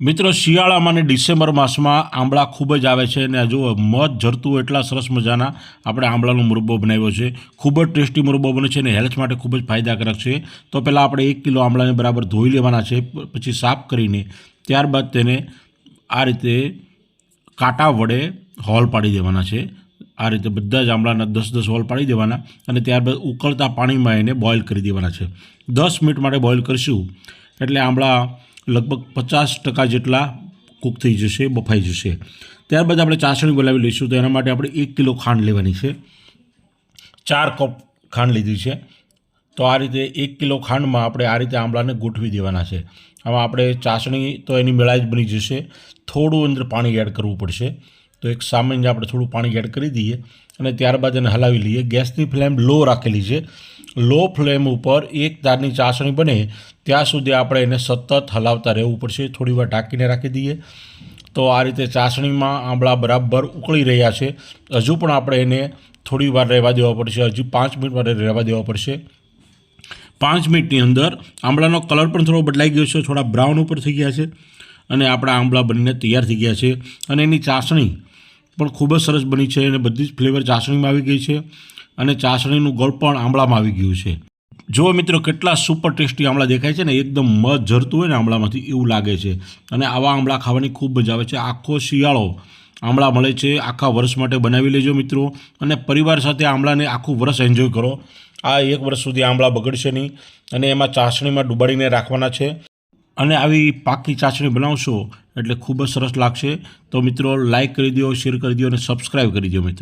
મિત્રો, શિયાળામાં અને ડિસેમ્બર માસમાં આંબળા ખૂબ જ આવે છે અને જુઓ મધ ઝરતું એટલા સરસ મજાના આપણે આંબળાનો મુરબ્બો બનાવ્યો છે. ખૂબ જ ટેસ્ટી મુરબ્બો બને છે અને હેલ્થ માટે ખૂબ જ ફાયદાકારક છે. તો પહેલાં આપણે એક કિલો આંબળાને બરાબર ધોઈ લેવાના છે પછી સાફ કરીને ત્યારબાદ તેને આ રીતે કાંટા વડે હોલ પાડી દેવાના છે. આ રીતે બધા જ આંબળાના દસ દસ હોલ પાડી દેવાના અને ત્યારબાદ ઉકળતા પાણીમાં એને બોઇલ કરી દેવાના છે. દસ મિનિટ માટે બોઇલ કરીશું. એટલે આંબળા લગભગ પચાસ ટકા જેટલા કૂક થઈ જશે, બફાઈ જશે. ત્યારબાદ આપણે ચાસણી બોલાવી લઈશું તો એના માટે આપણે એક કિલો ખાંડ લેવાની છે. ચાર કપ ખાંડ લીધી છે. તો આ રીતે એક કિલો ખાંડમાં આપણે આ રીતે આંબળાને ગોઠવી દેવાના છે. આમાં આપણે ચાસણી તો એની મેળા જ બની જશે. થોડું અંદર પાણી એડ કરવું પડશે. તો એક સામાન્ય આપણે થોડું પાણી એડ કરી દઈએ અને ત્યારબાદ એને હલાવી લઈએ. ગેસની ફ્લેમ લો રાખેલી છે. લો ફ્લેમ ઉપર એક તારની ચાસણી બને ત્યાં સુધી આપણે એને સતત હલાવતા રહેવું પડશે. થોડી વાર ઢાંકીને રાખી દઈએ. તો આ રીતે ચાસણીમાં આંબળા બરાબર ઉકળી રહ્યા છે. હજુ પણ આપણે એને થોડી વાર રહેવા દેવા પડશે. હજુ પાંચ મિનિટ માટે રહેવા દેવા પડશે. પાંચ મિનિટની અંદર આંબળાનો કલર પણ થોડો બદલાઈ ગયો છે. થોડા બ્રાઉન ઉપર થઈ ગયા છે અને આપણા આંબળા બનીને તૈયાર થઈ ગયા છે. અને એની ચાસણી પણ ખૂબ જ સરસ બની છે અને બધી જ ફ્લેવર ચાસણીમાં આવી ગઈ છે અને ચાસણીનું ગળ પણ આંબળામાં આવી ગયું છે. જો મિત્રો, કેટલા સુપર ટેસ્ટી આંબળા દેખાય છે ને, એકદમ મધ ઝરતું હોય ને આંબળામાંથી એવું લાગે છે. અને આવા આંબળા ખાવાની ખૂબ મજા આવે છે. આખો શિયાળો આંબળા મળે છે. આખા વર્ષ માટે બનાવી લેજો મિત્રો અને પરિવાર સાથે આંબળાને આખું વર્ષ એન્જોય કરો. આ એક વર્ષ સુધી આંબળા બગડશે નહીં અને એમાં ચાસણીમાં ડુબાડીને રાખવાના છે. અને આવી પાકી ચાસણી બનાવશો એટલે ખૂબ જ સરસ લાગશે. તો મિત્રો લાઇક કરી દો શેર કરી દો અને સબસ્ક્રાઈબ કરી દો મિત્રો.